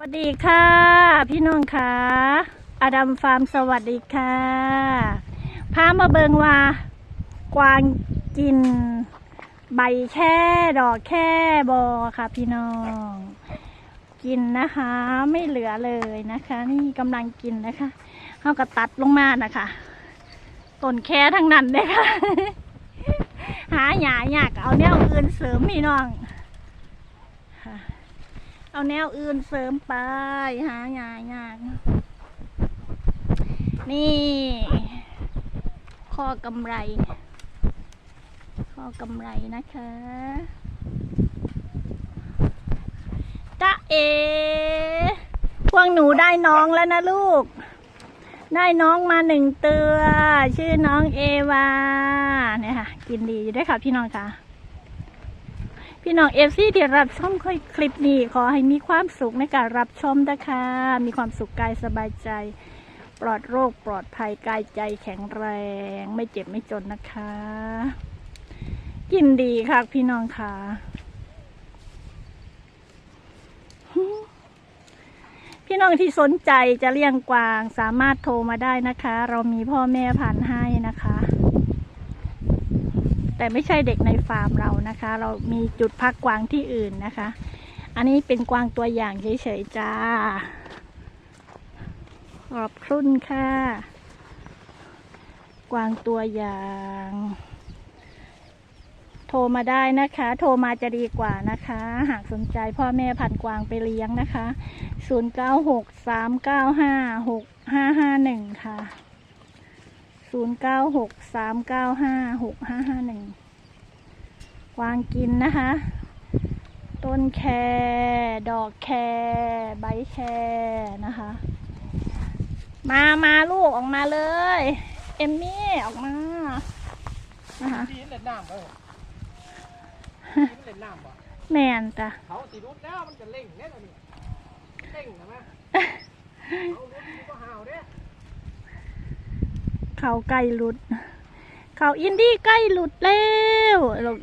สวัสดีค่ะ พี่น้องค่ะอดัมฟาร์มสวัสดีค่ะพามาเบิงว่ากวางกิน ใบแค่ดอกแค่บอค่ะ พี่น้อง กินนะคะ ไม่เหลือเลยนะคะ นี่กำลังกินนะคะเขาก็ตัดลงมานะคะต้นแค่ทั้งนั้นเลยค่ะ หาหยาอยากเอาแนวอื่นเสริมพี่น้อง เอาแนวอื่นเสริมไปหาหยาหยานี่ข้อกำไร ข้อกำไรนะคะจ้าเอพวกหนูได้น้องแล้วนะลูก ได้น้องมาหนึ่งตัว ชื่อน้องเอวาเนี่ยค่ะ กินดีอยู่ด้วยค่ะพี่น้องค่ะ พี่น้องเอฟซีที่รับชมคุยคลิปนี้ขอให้มีความสุขในการรับชมนะคะมีความสุขกายสบายใจ ปลอดโรคปลอดภัยกายใจแข็งแรง ไม่เจ็บไม่จนนะคะ กินดีค่ะพี่น้องค่ะพี่น้องที่สนใจจะเลี้ยงกวางสามารถโทรมาได้นะคะ เรามีพ่อแม่พันธุ์ให้นะคะ แต่ไม่ใช่เด็กในฟาร์มเรานะคะ เรามีจุดพักกวางที่อื่นนะคะ อันนี้เป็นกวางตัวอย่างเฉยๆจ้า ขอบคุณค่ะ กวางตัวอย่าง โทรมาได้นะคะ โทรมาจะดีกว่านะคะ หากสนใจพ่อแม่พันกวางไปเลี้ยงนะคะ 0963956551 ค่ะ ศูนย์เก้าหกสามเก้าห้าหกห้าห้าหนึ่งวางกินนะคะ ต้นแคดอกแคใบแคนะคะ มามาลูกออกมาเลย เอมมี่ออกมานะคะดีเล่นน้ำเออดีมันเล่นน้ำบ่แมนจ้ะเขาสีรุดแล้วมันจะเล่งแน่นอนนี่เล่งนะแม่เขารุดมันก็ห่าวเด้ เขาใกล้หลุด เขาอินดี้ใกล้หลุดแล้วลูก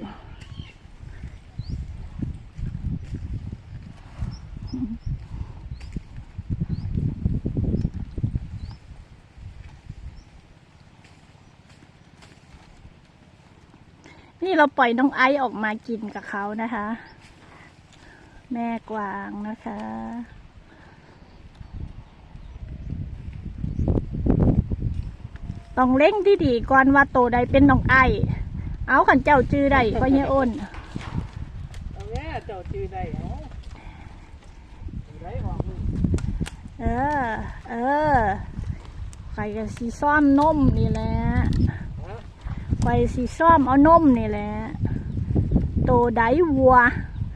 นี่เราปล่อยน้องไอซ์ออกมากินกับเขานะคะ แม่กวางนะคะ ต้องเล่งที่ดีก่อนว่าโตใดเป็นน้องไอ เอาขันเจ้าจื้อได้ก็เฮียอ้นเอาแม่เจ้าจือได้เอาจือได้ออกมือเออ เออไข่กับสีซ้อมนมนี่แหละฮะไข่สีซ้อมเอานมนี่แหละ โตใดวัว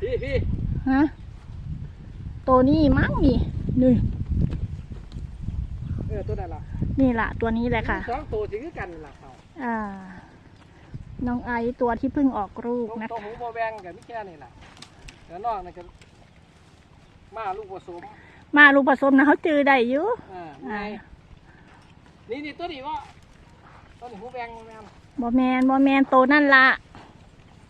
พี่พี่ฮะโตนี้มั้งนี่นี่เออตัวนั้นล่ะนี่ล่ะตัวนี้แหละค่ะ สองตัวสิคือกันล่ะเขาอ่า น้องไอตัวที่เพิ่งออกลูกตัวนะตัวคะหูโบแบงกับมิแค่นี่แหละแล้วนอกนั่นก็มาลูกผสมมาลูกผสมนะเขาจื้อได้อยู่อ่าอ่าไงนี่นี่ตัวนี้ว่าตัวนี้หูแบงหูแบงบอแมนบอแมนโตนั่นละ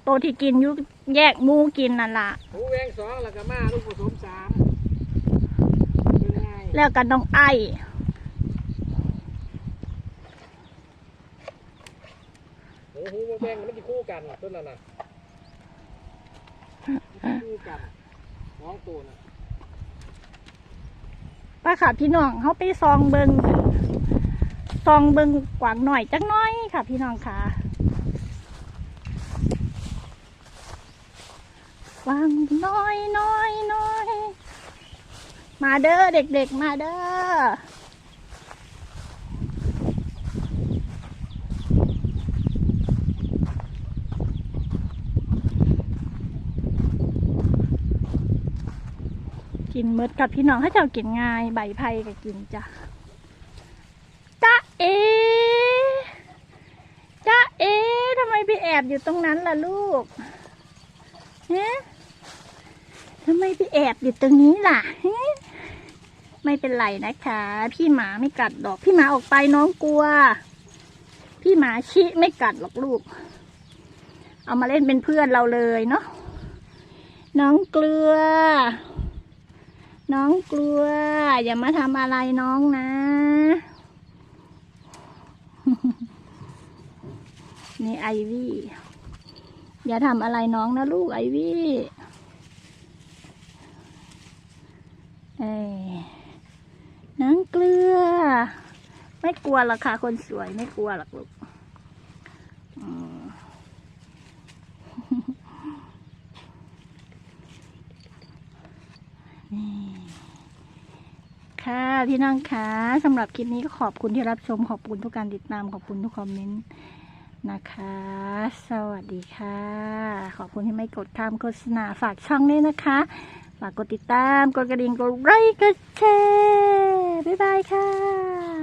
โตที่กินอยุแยกหมูกินนั่นละหูแบงสองแล้วก็มาลูกผสมสามเป็นไง แล้วกันน้องไอ โอ้โหโบแบงมันจะคู่กันต้นนั้นน่ะคู่กันน้องตัวน่ะป้าค่ะพี่น้องเขาไปซองเบิงซองเบิงกวางหน่อยจักหน้อยค่ะ พี่น้องค่ะกวางน้อยน้อยน้อยมาเด้อเด็กๆมาเด้อ กินเมดกับพี่น้องให้เจ้ากินง่ายใบไผ่ก็กินจ้ะจ้าเอจ้าเอทำไมไปแอบอยู่ตรงนั้นล่ะลูกฮะทำไมไปแอบอยู่ตรงนี้ล่ะไม่เป็นไรนะคะ พี่หมาไม่กัดหรอก พี่หมาออกไปน้องกลัว พี่หมาชิไม่กัดหรอกลูก เอามาเล่นเป็นเพื่อนเราเลยเนาะน้องเกลือ น้องกลัว อย่ามาทำอะไรน้องนะ นี่ไอวี่ อย่าทำอะไรน้องนะลูกไอวี่เอ้น้องเกลือ ไม่กลัวหรอกค่ะคนสวยไม่กลัวหรอกลูกอืม นี่ ค่ะพี่น้องคะสำหรับคลิปนี้ก็ขอบคุณที่รับชมขอบคุณทุกการติดตามขอบคุณทุกคอมเมนต์นะคะ สวัสดีค่ะ ขอบคุณที่ไม่กดข้ามโฆษณาฝากช่องด้วยนะคะ ฝากกดติดตาม กดกระดิ่งกดไลค์กดแชร์บ๊ายบายค่ะ